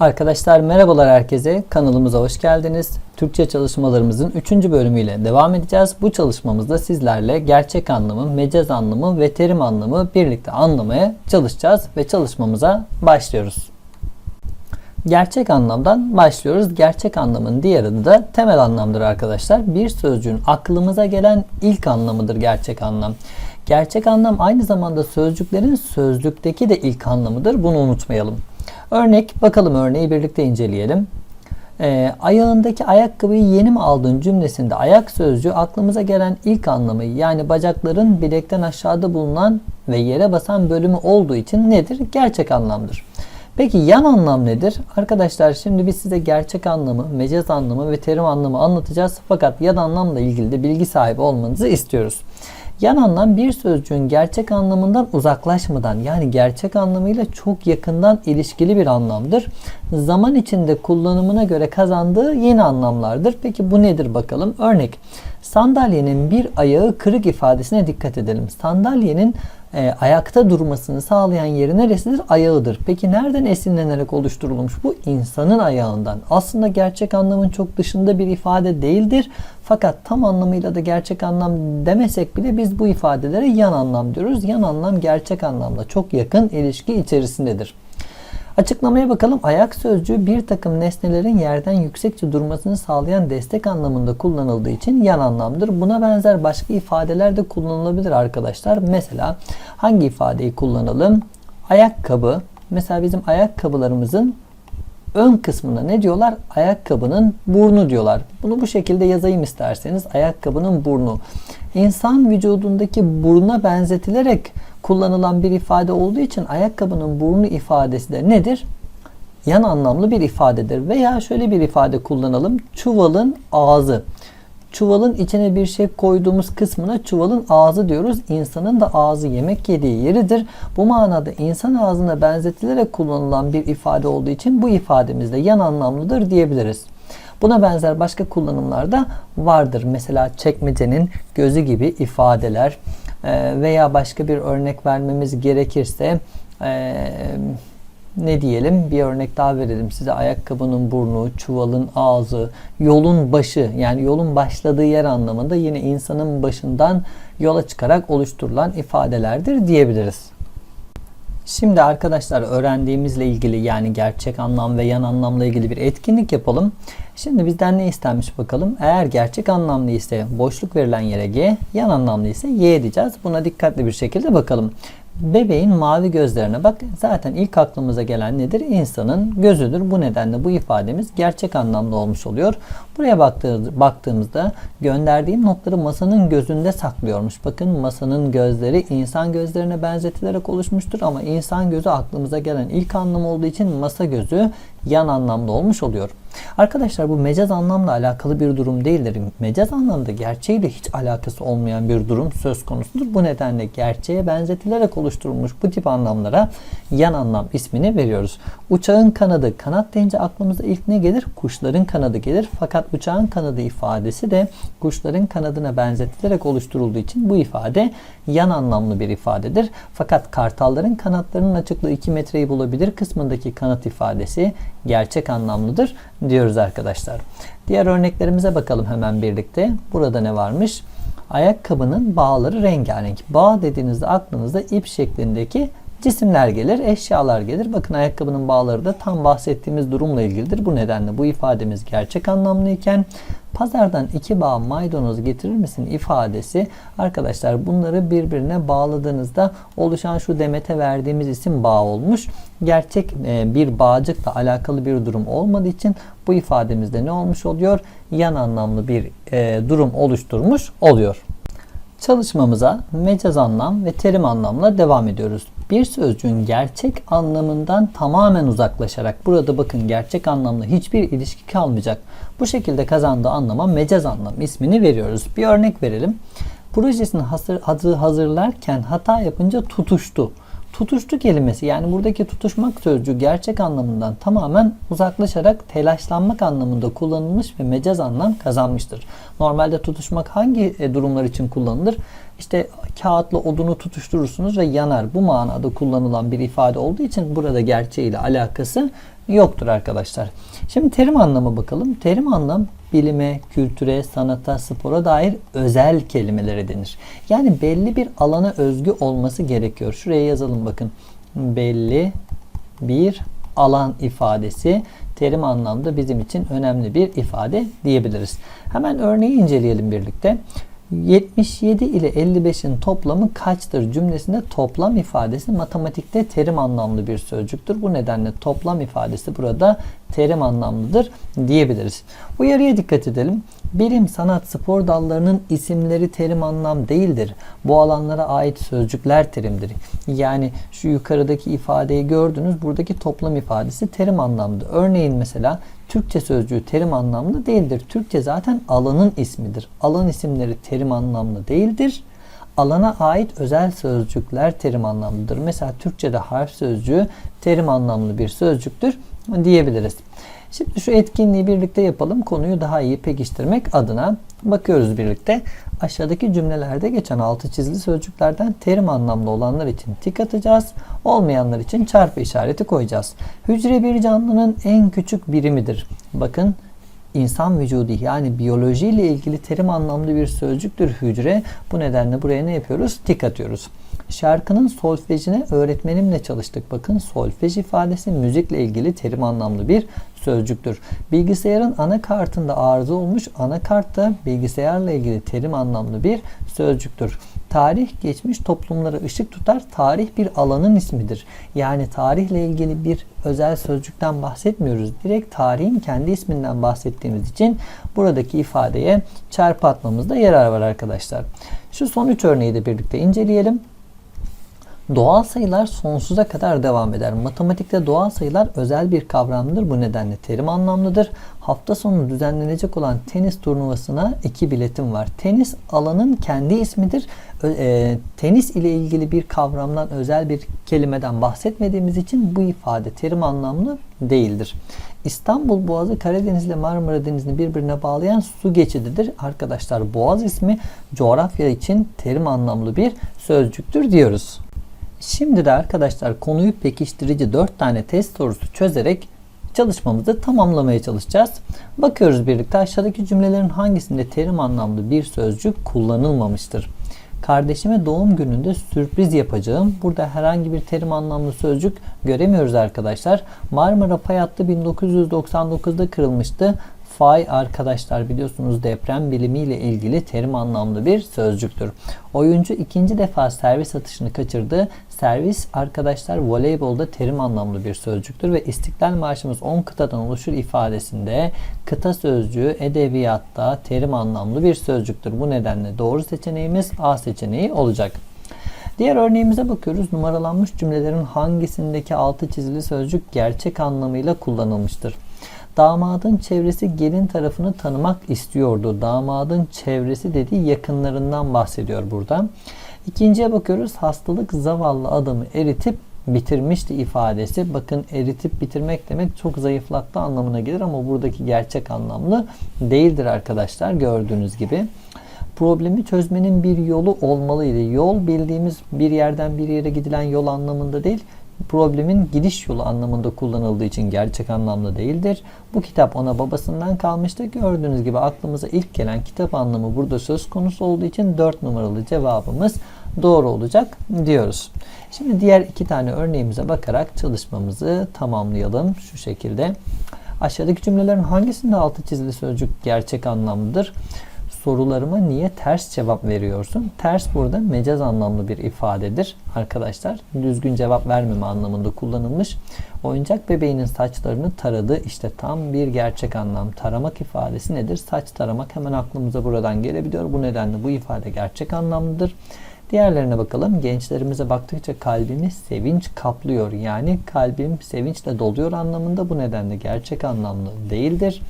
Arkadaşlar merhabalar herkese. Kanalımıza hoş geldiniz. Türkçe çalışmalarımızın 3. bölümüyle devam edeceğiz. Bu çalışmamızda sizlerle gerçek anlamı, mecaz anlamı ve terim anlamı birlikte anlamaya çalışacağız ve çalışmamıza başlıyoruz. Gerçek anlamdan başlıyoruz. Gerçek anlamın diğer adı da temel anlamdır arkadaşlar. Bir sözcüğün aklımıza gelen ilk anlamıdır gerçek anlam. Gerçek anlam aynı zamanda sözcüklerin sözlükteki de ilk anlamıdır. Bunu unutmayalım. Örnek bakalım örneği birlikte inceleyelim. Ee, ayağındaki ayakkabıyı yeni mi aldın cümlesinde ayak sözcüğü aklımıza gelen ilk anlamı yani bacakların bilekten aşağıda bulunan ve yere basan bölümü olduğu için nedir? Gerçek anlamdır. Peki yan anlam nedir? Arkadaşlar şimdi biz size gerçek anlamı, mecaz anlamı ve terim anlamı anlatacağız. Fakat yan anlamla ilgili de bilgi sahibi olmanızı istiyoruz. Yan anlam bir sözcüğün gerçek anlamından uzaklaşmadan yani gerçek anlamıyla çok yakından ilişkili bir anlamdır. Zaman içinde kullanımına göre kazandığı yeni anlamlardır. Peki bu nedir bakalım? Örnek sandalyenin bir ayağı kırık ifadesine dikkat edelim. Sandalyenin e, ayakta durmasını sağlayan yeri neresidir? Ayağıdır. Peki nereden esinlenerek oluşturulmuş? Bu insanın ayağından. Aslında gerçek anlamın çok dışında bir ifade değildir. Fakat tam anlamıyla da gerçek anlam demesek bile biz bu ifadelere yan anlam diyoruz. Yan anlam gerçek anlamla çok yakın ilişki içerisindedir. Açıklamaya bakalım. Ayak sözcüğü bir takım nesnelerin yerden yüksekçe durmasını sağlayan destek anlamında kullanıldığı için yan anlamdır. Buna benzer başka ifadeler de kullanılabilir arkadaşlar. Mesela hangi ifadeyi kullanalım? Ayakkabı. Mesela bizim ayakkabılarımızın ön kısmına ne diyorlar? Ayakkabının burnu diyorlar. Bunu bu şekilde yazayım isterseniz. Ayakkabının burnu. İnsan vücudundaki buruna benzetilerek kullanılan bir ifade olduğu için ayakkabının burnu ifadesi de nedir? Yan anlamlı bir ifadedir. Veya şöyle bir ifade kullanalım. Çuvalın ağzı. Çuvalın içine bir şey koyduğumuz kısmına çuvalın ağzı diyoruz. İnsanın da ağzı yemek yediği yeridir. Bu manada insan ağzına benzetilerek kullanılan bir ifade olduğu için bu ifademiz de yan anlamlıdır diyebiliriz. Buna benzer başka kullanımlar da vardır. Mesela çekmecenin gözü gibi ifadeler veya başka bir örnek vermemiz gerekirse ne diyelim bir örnek daha verelim size ayakkabının burnu, çuvalın ağzı, yolun başı yani yolun başladığı yer anlamında yine insanın başından yola çıkarak oluşturulan ifadelerdir diyebiliriz. Şimdi arkadaşlar öğrendiğimizle ilgili yani gerçek anlam ve yan anlamla ilgili bir etkinlik yapalım. Şimdi bizden ne istenmiş bakalım. Eğer gerçek anlamlı ise boşluk verilen yere G, yan anlamlı ise Y diyeceğiz. Buna dikkatli bir şekilde bakalım. Bebeğin mavi gözlerine bak zaten ilk aklımıza gelen nedir? İnsanın gözüdür. Bu nedenle bu ifademiz gerçek anlamda olmuş oluyor. Buraya baktığımızda gönderdiğim notları masanın gözünde saklıyormuş. Bakın masanın gözleri insan gözlerine benzetilerek oluşmuştur ama insan gözü aklımıza gelen ilk anlam olduğu için masa gözü yan anlamda olmuş oluyor. Arkadaşlar bu mecaz anlamla alakalı bir durum değildir. Mecaz anlamda gerçeğiyle hiç alakası olmayan bir durum söz konusudur. Bu nedenle gerçeğe benzetilerek oluşturulmuş bu tip anlamlara yan anlam ismini veriyoruz. Uçağın kanadı, kanat deyince aklımıza ilk ne gelir? Kuşların kanadı gelir. Fakat uçağın kanadı ifadesi de kuşların kanadına benzetilerek oluşturulduğu için bu ifade yan anlamlı bir ifadedir. Fakat kartalların kanatlarının açıklığı 2 metreyi bulabilir kısmındaki kanat ifadesi gerçek anlamlıdır diyoruz arkadaşlar. Diğer örneklerimize bakalım hemen birlikte. Burada ne varmış? Ayakkabının bağları rengarenk. Bağ dediğinizde aklınıza ip şeklindeki cisimler gelir, eşyalar gelir. Bakın ayakkabının bağları da tam bahsettiğimiz durumla ilgilidir. Bu nedenle bu ifademiz gerçek anlamlıyken pazardan iki bağ maydanoz getirir misin ifadesi arkadaşlar bunları birbirine bağladığınızda oluşan şu demete verdiğimiz isim bağ olmuş. Gerçek e, bir bağcıkla alakalı bir durum olmadığı için bu ifademizde ne olmuş oluyor? Yan anlamlı bir e, durum oluşturmuş oluyor. Çalışmamıza mecaz anlam ve terim anlamla devam ediyoruz. Bir sözcüğün gerçek anlamından tamamen uzaklaşarak burada bakın gerçek anlamla hiçbir ilişki kalmayacak. Bu şekilde kazandığı anlama mecaz anlam ismini veriyoruz. Bir örnek verelim. Projesini hazır, hazırlarken hata yapınca tutuştu. Tutuştu kelimesi yani buradaki tutuşmak sözcüğü gerçek anlamından tamamen uzaklaşarak telaşlanmak anlamında kullanılmış ve mecaz anlam kazanmıştır. Normalde tutuşmak hangi e, durumlar için kullanılır? İşte kağıtla odunu tutuşturursunuz ve yanar. Bu manada kullanılan bir ifade olduğu için burada gerçeğiyle alakası yoktur arkadaşlar. Şimdi terim anlamı bakalım. Terim anlam bilime, kültüre, sanata, spora dair özel kelimelere denir. Yani belli bir alana özgü olması gerekiyor. Şuraya yazalım bakın. Belli bir alan ifadesi terim anlamda bizim için önemli bir ifade diyebiliriz. Hemen örneği inceleyelim birlikte. 77 ile 55'in toplamı kaçtır cümlesinde toplam ifadesi matematikte terim anlamlı bir sözcüktür. Bu nedenle toplam ifadesi burada terim anlamlıdır diyebiliriz. Uyarıya dikkat edelim. Bilim, sanat, spor dallarının isimleri terim anlam değildir. Bu alanlara ait sözcükler terimdir. Yani şu yukarıdaki ifadeyi gördünüz. Buradaki toplam ifadesi terim anlamlı. Örneğin mesela Türkçe sözcüğü terim anlamlı değildir. Türkçe zaten alanın ismidir. Alan isimleri terim anlamlı değildir. Alana ait özel sözcükler terim anlamlıdır. Mesela Türkçe'de harf sözcüğü terim anlamlı bir sözcüktür diyebiliriz. Şimdi şu etkinliği birlikte yapalım. Konuyu daha iyi pekiştirmek adına bakıyoruz birlikte. Aşağıdaki cümlelerde geçen altı çizili sözcüklerden terim anlamlı olanlar için tik atacağız. Olmayanlar için çarpı işareti koyacağız. Hücre bir canlının en küçük birimidir. Bakın insan vücudu yani biyoloji ile ilgili terim anlamlı bir sözcüktür hücre. Bu nedenle buraya ne yapıyoruz? Tik atıyoruz. Şarkının solfejine öğretmenimle çalıştık. Bakın solfej ifadesi müzikle ilgili terim anlamlı bir sözcüktür. Bilgisayarın anakartında arıza olmuş. Anakart da bilgisayarla ilgili terim anlamlı bir sözcüktür. Tarih geçmiş toplumlara ışık tutar. Tarih bir alanın ismidir. Yani tarihle ilgili bir özel sözcükten bahsetmiyoruz. Direkt tarihin kendi isminden bahsettiğimiz için buradaki ifadeye çarpı atmamızda yarar var arkadaşlar. Şu son üç örneği de birlikte inceleyelim. Doğal sayılar sonsuza kadar devam eder. Matematikte doğal sayılar özel bir kavramdır. Bu nedenle terim anlamlıdır. Hafta sonu düzenlenecek olan tenis turnuvasına iki biletim var. Tenis alanın kendi ismidir. E, tenis ile ilgili bir kavramdan özel bir kelimeden bahsetmediğimiz için bu ifade terim anlamlı değildir. İstanbul Boğazı Karadeniz ile Marmara Denizi'ni birbirine bağlayan su geçididir. Arkadaşlar Boğaz ismi coğrafya için terim anlamlı bir sözcüktür diyoruz. Şimdi de arkadaşlar konuyu pekiştirici 4 tane test sorusu çözerek çalışmamızı tamamlamaya çalışacağız. Bakıyoruz birlikte aşağıdaki cümlelerin hangisinde terim anlamlı bir sözcük kullanılmamıştır. Kardeşime doğum gününde sürpriz yapacağım. Burada herhangi bir terim anlamlı sözcük göremiyoruz arkadaşlar. Marmara Pay Hattı 1999'da kırılmıştı. Fay arkadaşlar biliyorsunuz deprem bilimiyle ilgili terim anlamlı bir sözcüktür. Oyuncu ikinci defa servis atışını kaçırdı. Servis arkadaşlar voleybolda terim anlamlı bir sözcüktür ve İstiklal Marşımız 10 kıtadan oluşur ifadesinde kıta sözcüğü edebiyatta terim anlamlı bir sözcüktür. Bu nedenle doğru seçeneğimiz A seçeneği olacak. Diğer örneğimize bakıyoruz. Numaralanmış cümlelerin hangisindeki altı çizili sözcük gerçek anlamıyla kullanılmıştır? Damadın çevresi gelin tarafını tanımak istiyordu. Damadın çevresi dediği yakınlarından bahsediyor burada. İkinciye bakıyoruz. Hastalık zavallı adamı eritip bitirmişti ifadesi. Bakın eritip bitirmek demek çok zayıflattı anlamına gelir ama buradaki gerçek anlamlı değildir arkadaşlar gördüğünüz gibi. Problemi çözmenin bir yolu olmalıydı. Yol bildiğimiz bir yerden bir yere gidilen yol anlamında değil problemin gidiş yolu anlamında kullanıldığı için gerçek anlamda değildir. Bu kitap ona babasından kalmıştı. Gördüğünüz gibi aklımıza ilk gelen kitap anlamı burada söz konusu olduğu için 4 numaralı cevabımız doğru olacak diyoruz. Şimdi diğer iki tane örneğimize bakarak çalışmamızı tamamlayalım şu şekilde. Aşağıdaki cümlelerin hangisinde altı çizili sözcük gerçek anlamlıdır? Sorularıma niye ters cevap veriyorsun? Ters burada mecaz anlamlı bir ifadedir arkadaşlar. Düzgün cevap vermeme anlamında kullanılmış. Oyuncak bebeğinin saçlarını taradı. İşte tam bir gerçek anlam. Taramak ifadesi nedir? Saç taramak hemen aklımıza buradan gelebiliyor. Bu nedenle bu ifade gerçek anlamlıdır. Diğerlerine bakalım. Gençlerimize baktıkça kalbimi sevinç kaplıyor. Yani kalbim sevinçle doluyor anlamında bu nedenle gerçek anlamlı değildir.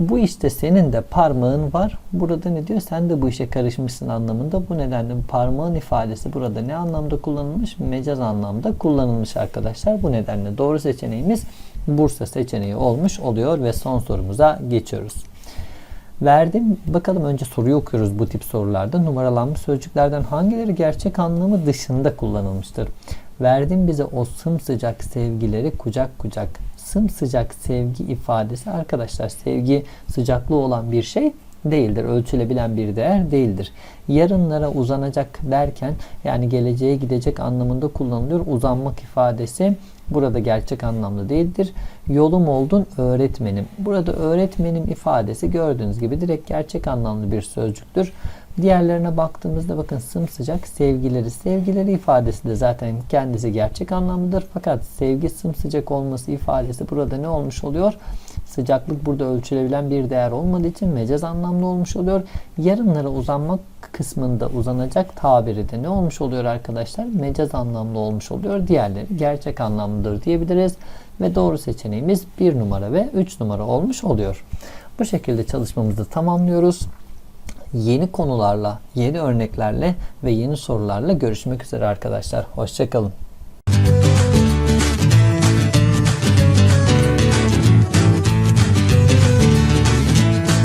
Bu işte senin de parmağın var. Burada ne diyor? Sen de bu işe karışmışsın anlamında. Bu nedenle parmağın ifadesi burada ne anlamda kullanılmış? Mecaz anlamda kullanılmış arkadaşlar. Bu nedenle doğru seçeneğimiz Bursa seçeneği olmuş oluyor ve son sorumuza geçiyoruz. Verdim. Bakalım önce soruyu okuyoruz bu tip sorularda. Numaralanmış sözcüklerden hangileri gerçek anlamı dışında kullanılmıştır? Verdim bize o sımsıcak sevgileri kucak kucak. Sımsıcak sevgi ifadesi arkadaşlar sevgi sıcaklığı olan bir şey değildir. Ölçülebilen bir değer değildir. Yarınlara uzanacak derken yani geleceğe gidecek anlamında kullanılıyor. Uzanmak ifadesi burada gerçek anlamda değildir. Yolum oldun öğretmenim. Burada öğretmenim ifadesi gördüğünüz gibi direkt gerçek anlamlı bir sözcüktür. Diğerlerine baktığımızda bakın sımsıcak sevgileri. Sevgileri ifadesi de zaten kendisi gerçek anlamlıdır. Fakat sevgi sımsıcak olması ifadesi burada ne olmuş oluyor? Sıcaklık burada ölçülebilen bir değer olmadığı için mecaz anlamlı olmuş oluyor. Yarınlara uzanmak kısmında uzanacak tabiri de ne olmuş oluyor arkadaşlar? Mecaz anlamlı olmuş oluyor. Diğerleri gerçek anlamlıdır diyebiliriz. Ve doğru seçeneğimiz 1 numara ve 3 numara olmuş oluyor. Bu şekilde çalışmamızı tamamlıyoruz yeni konularla, yeni örneklerle ve yeni sorularla görüşmek üzere arkadaşlar. Hoşçakalın.